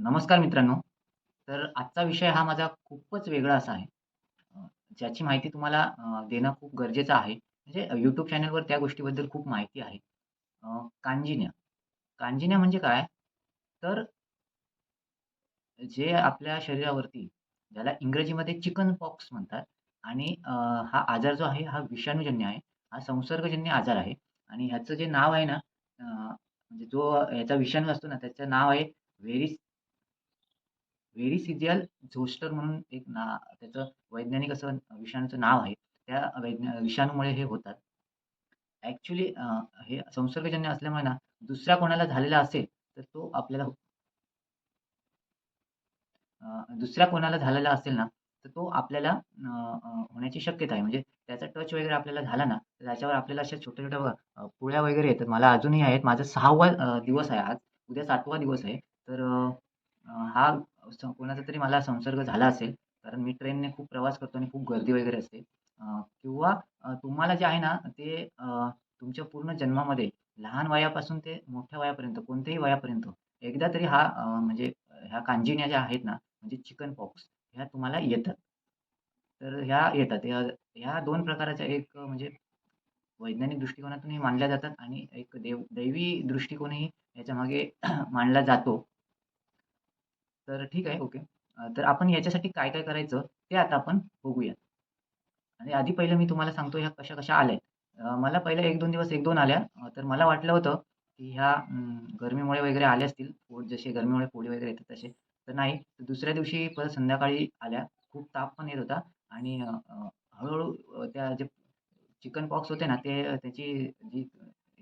नमस्कार मित्रांनो. तर आजचा विषय हा माझा खूपच वेगळा असा आहे. ज्याची माहिती तुम्हाला देणं खूप गरजेचं आहे. म्हणजे यूट्यूब चॅनलवर त्या गोष्टीबद्दल खूप माहिती आहे. कांजिन्या कांजिन्या म्हणजे काय? तर जे आपल्या शरीरावरती ज्याला इंग्रजीमध्ये चिकन पॉक्स म्हणतात आणि हा आजार जो आहे हा विषाणूजन्य आहे. हा संसर्गजन्य आजार आहे आणि ह्याचं जे नाव आहे ना म्हणजे जो याचा विषाणू असतो ना त्याचं नाव आहे व्हेरिस वेरिसिजियल झोस्टर म्हणून एक ना त्याचं वैज्ञानिक असं विषाणूचं नाव आहे. त्या वैज्ञा विषाणूमुळे हे होतात. ॲक्च्युली हे संसर्गजन्य असल्यामुळे ना दुसऱ्या कोणाला झालेला असेल, तर तो आपल्याला हो, दुसऱ्या कोणाला झालेला असेल ना, तर तो आपल्याला होण्याची शक्यता आहे. म्हणजे त्याचा टच वगैरे आपल्याला झाला ना, तर त्याच्यावर आपल्याला अशा छोट्या-छोट्या पुळ्या वगैरे येतात. मला अजूनही आहेत. माझा सहावा दिवस आहे आज. उद्या सातवा दिवस आहे. तर हा कोणाचा तरी मला संसर्ग झाला असेल, कारण मी ट्रेनने खूप प्रवास करतो आणि खूप गर्दी वगैरे असते. किंवा तुम्हाला जे आहे ना, ते तुमच्या पूर्ण जन्मामध्ये लहान वयापासून ते मोठ्या वयापर्यंत कोणत्याही वयापर्यंत एकदा तरी हा म्हणजे ह्या कांजिण्या ज्या आहेत ना, म्हणजे चिकन पॉक्स ह्या तुम्हाला येतात. तर ह्या येतात. ह्या ह्या दोन प्रकाराच्या एक म्हणजे वैज्ञानिक दृष्टिकोनातूनही मानल्या जातात आणि एक देव दैवी दृष्टिकोनही याच्यामागे मांडला जातो. तर ठीक आहे, ओके. तर आपण याच्यासाठी काय-काय करायचं ते आता आपण बघूया. आणि आधी पहिलं मी तुम्हाला सांगतो ह्या कशा-कशा आल्यात. अ, मला पहिल्या 1-2 दिवस 1-2 आल्या. अ, तर मला वाटलं होतं, की ह्या गरमीमुळे वगैरे आल्या असतील. पोट जसे गरमीमुळे फोडी वगैरे येतात तसे. तर नाही. दुसऱ्या दिवशी परत संध्याकाळी आल्या. खूप ताप पण येत होता आणि अ, अ, हळू अ, त्या जे चिकन पॉक्स होते ना, ते त्याची जी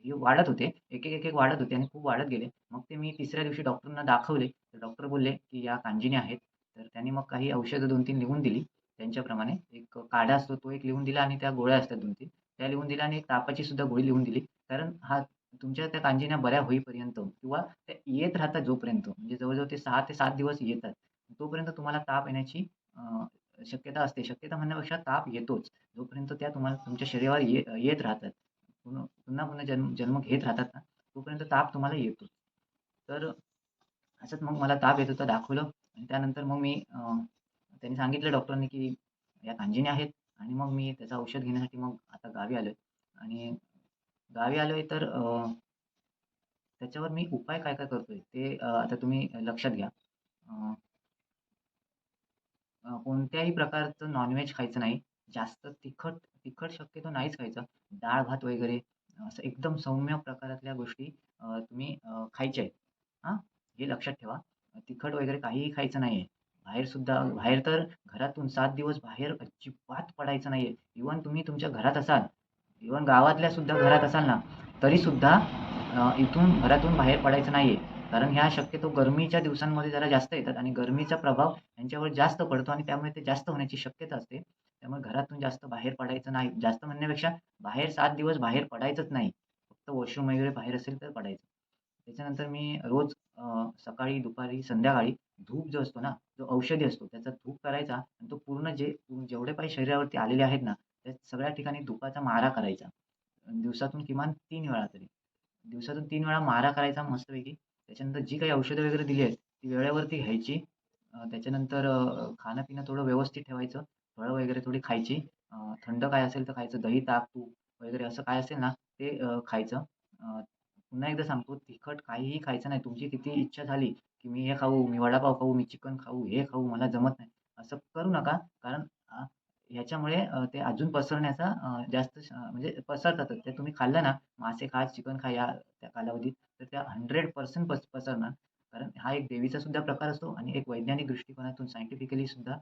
हे वाढत होते. एक-एक, एक-एक वाढत होते आणि खूप वाढत गेले. मग ते मी तिसऱ्या दिवशी डॉक्टरना दाखवले. तर डॉक्टर बोलले, की या कांजिने आहेत. तर त्यांनी मग काही औषधं 2-3 लिहून दिली. त्यांच्याप्रमाणे एक काढा असतो तो एक लिहून दिला आणि त्या गोळ्या असतात 2-3 त्या लिहून दिल्या आणि एक तापाची सुद्धा गोळी लिहून दिली. कारण हा तुमच्या त्या कांजिण्या बऱ्या होईपर्यंत किंवा त्या येत राहतात जोपर्यंत म्हणजे जवळजवळ ते सहा ते सात दिवस येतात. तोपर्यंत तुम्हाला ताप येण्याची शक्यता असते. शक्यता म्हणण्यापेक्षा ताप येतोच. जोपर्यंत त्या तुम्हाला तुमच्या शरीरावर ये येत राहतात. पुन्हा पुन्हा-पुन्हा जन्म जन्म घेत राहतात ना, तोपर्यंत ताप तुम्हाला येतो. तर असंच मग मला ताप येत होता, दाखवलं आणि त्यानंतर मग मी त्यांनी सांगितलं डॉक्टरांनी, की या कांजिण्या आहेत आणि मग मी त्याचं औषध घेण्यासाठी मग आता गावी आलोय आणि गावी आलोय तर त्याच्यावर मी उपाय काय-काय करतोय ते आता तुम्ही लक्षात घ्या. कोणत्याही प्रकारचं नॉनव्हेज खायचं नाही. जास्त तिखट तिखट शक्यतो नाहीच खायचं. डाळ-भात वगैरे असं एकदम सौम्य प्रकारातल्या गोष्टी तुम्ही खायच्या आहेत. हां, हे लक्षात ठेवा. तिखट वगैरे काहीही खायचं नाहीये. बाहेरसुद्धा बाहेर तर घरातून सात दिवस बाहेर अजिबात पडायचं नाहीये. इव्हन तुम्ही तुमच्या घरात असाल, इव्हन गावातल्या सुद्धा घरात असाल ना, तरीसुद्धा सुद्धा इथून घरातून बाहेर पडायचं नाहीये. कारण ह्या शक्यतो गरमीच्या दिवसांमध्ये जरा जास्त येतात आणि गरमीचा प्रभाव यांच्यावर जास्त पडतो आणि त्यामुळे ते जास्त होण्याची शक्यता असते. त्यामुळे घरातून जास्त बाहेर पडायचं नाही. जास्त म्हणण्यापेक्षा बाहेर सात दिवस बाहेर पडायचंच नाही. फक्त वॉशरूम वगैरे बाहेर असेल तर पडायचं. त्याच्यानंतर मी रोज सकाळी, दुपारी, संध्याकाळी धूप जो असतो ना, जो औषधी असतो त्याचा धूप करायचा आणि तो पूर्ण जे जेवढे काही शरीरावरती आलेले आहेत ना, त्या सगळ्या ठिकाणी धुपाचा मारा करायचा. दिवसातून किमान 3 वेळा तरी. दिवसातून 3 वेळा मारा करायचा मस्तपैकी. त्याच्यानंतर जी काही औषधं वगैरे दिली आहेत, ती वेळेवरती घ्यायची. अ, त्याच्यानंतर अ, खाणं-पिणं थोडं व्यवस्थित ठेवायचं. फळं वगैरे थोडी खायची. अ, थंड काय असेल तर खायचं. दही, ताक, तूप वगैरे असं काय असेल ना, ते अ, खायचं. पुन्हा एकदा सांगतो, तिखट काहीही खायचं नाही. तुमची किती इच्छा झाली, की मी हे खाऊ, मी वडापाव खाऊ, मी चिकन खाऊ, हे खाऊ, मला जमत नाही. असं करू नका. कारण ह्याच्यामुळे ते अजून पसरण्याचा जास्त श म्हणजे पसरतात. ते तुम्ही खाल्लं ना, मासे खा, चिकन खा या त्या कालावधीत, तर त्या 100% पस पसरणार. कारण हा एक देवीचा सुद्धा प्रकार असतो आणि एक वैज्ञानिक दृष्टिकोनातून सायंटिफिकली सुद्धा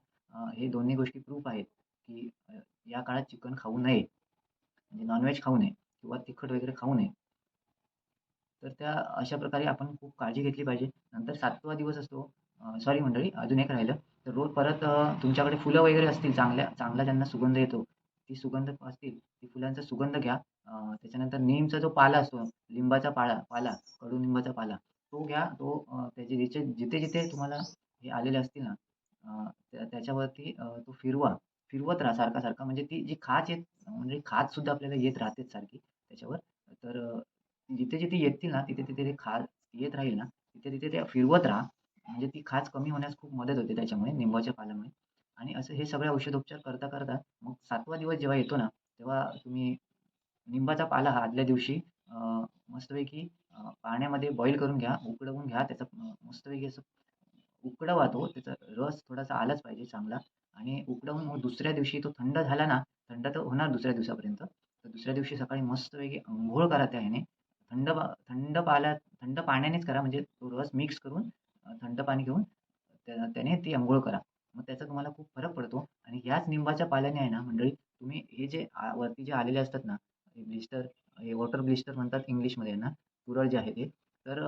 हे दोन्ही गोष्टी प्रूफ आहेत, की या काळात चिकन खाऊ नये. म्हणजे नॉनव्हेज खाऊ नये किंवा तिखट वगैरे खाऊ नये. तर त्या अशा प्रकारे आपण खूप काळजी घेतली पाहिजे. नंतर सातवा दिवस असतो सॉरी मंडळी अजून एक राहिलं. तर रोज परत तुमच्याकडे फुलं वगैरे असतील चांगल्या चांगला ज्यांना सुगंध येतो, ती सुगंध असतील, ती फुलांचा सुगंध घ्या. त्याच्यानंतर नीमचा जो पाला असतो, लिंबाचा पाला पाला, कडुलिंबाचा पाला, तो घ्या. तो त्याचे जिथे जिथे-जिथे तुम्हाला हे आलेले असतील ना, त्या त्याच्यावरती तो फिरवा. फिरवत राहा सारखा-सारखा. म्हणजे ती जी खाज येत म्हणजे खाजसुद्धा आपल्याला येत राहतेच सारखी त्याच्यावर. तर जिथे-जिथे येतील ना, तिथे-तिथे ते खाज येत राहील ना, तिथे-तिथे ते फिरवत राहा. म्हणजे ती खाज कमी होण्यास खूप मदत होते त्याच्यामुळे निंबाच्या पाल्यामुळे आणि असं हे सगळे औषधोपचार करता करता मग सातवा दिवस जेव्हा येतो ना, तेव्हा तुम्ही निंबाचा पाला हा आदल्या दिवशी मस्तपैकी पाण्यामध्ये बॉईल करून घ्या, उकडवून घ्या. त्याचा मस्तपैकी असं उकडवा तो, त्याचा रस थोडासा आलाच पाहिजे चांगला आणि उकडवून मग दुसऱ्या दिवशी तो थंड झाला ना, थंड तर होणार दुसऱ्या दिवसापर्यंत. तर दुसऱ्या दिवशी सकाळी मस्तपैकी आंघोळ करा त्या ह्याने. थंड पा थंड पाल्यात थंड पाण्यानेच करा म्हणजे तो रस मिक्स करून थंड पाणी घेऊन त्या त्याने ती अंघोळ करा. मग त्याचा तुम्हाला खूप फरक पडतो आणि ह्याच निंबाच्या पाल्याने आहे ना मंडळी, तुम्ही हे जे आ वरती जे आलेले असतात ना, हे ब्लिस्टर, हे वॉटर ब्लिस्टर म्हणतात इंग्लिशमध्ये ना पुरळ जे आहे ते. तर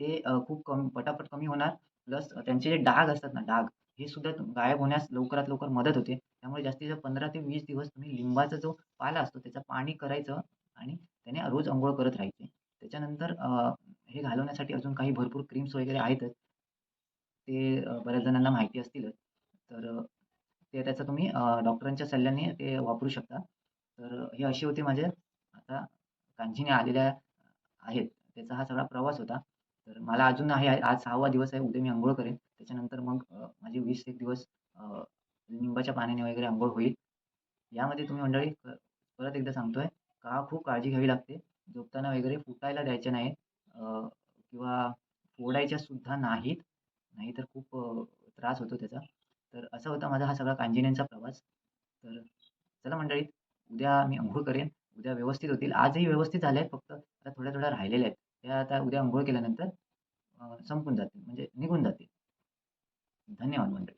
ते खूप कमी पटापट कमी होणार प्लस त्यांचे जे डाग असतात ना, डाग हे सुद्धा गायब होण्यास लवकरात लवकर मदत होते. त्यामुळे जास्तीत जास्त 15 ते वीस दिवस तुम्ही लिंबाचा जो पाला असतो त्याचं पाणी करायचं आणि त्याने रोज अंघोळ करत राहायची. त्याच्यानंतर हे घालवण्यासाठी अजून काही भरपूर क्रीम्स वगैरे आहेतच. ते बऱ्याच जणांना माहिती असतीलच. तर ते त्याचा तुम्ही डॉक्टरांच्या सल्ल्याने ते वापरू शकता. तर हे असे होते माझे आता कांजिण्या आलेल्या आहेत. त्याचा हा सगळा प्रवास होता. तर मला अजून आहे आज 6वा दिवस आहे. उद्या मी अंघोळ करेन. त्याच्यानंतर मग माझी 20 एक दिवस लिंबाच्या पाण्याने वगैरे अंघोळ होईल. यामध्ये तुम्ही मंडळी परत एकदा सांगतोय का खूप काळजी घ्यावी लागते. झोपताना वगैरे फुटायला द्यायचे नाहीत किंवा फोडायच्या सुद्धा नाहीत. नाहीतर खूप त्रास होतो त्याचा. तर असा होता माझा हा सगळा कांजिण्यांचा प्रवास. तर चला मंडळी, उद्या मी अंघोळ करेन. उद्या व्यवस्थित होतील. आजही व्यवस्थित झाल्या आहेत. फक्त आता थोड्या-थोड्या राहिलेल्या आहेत. त्या आता उद्या अंघोळ केल्यानंतर संपून जातील म्हणजे निघून जातील. धन्यवाद मंडळी.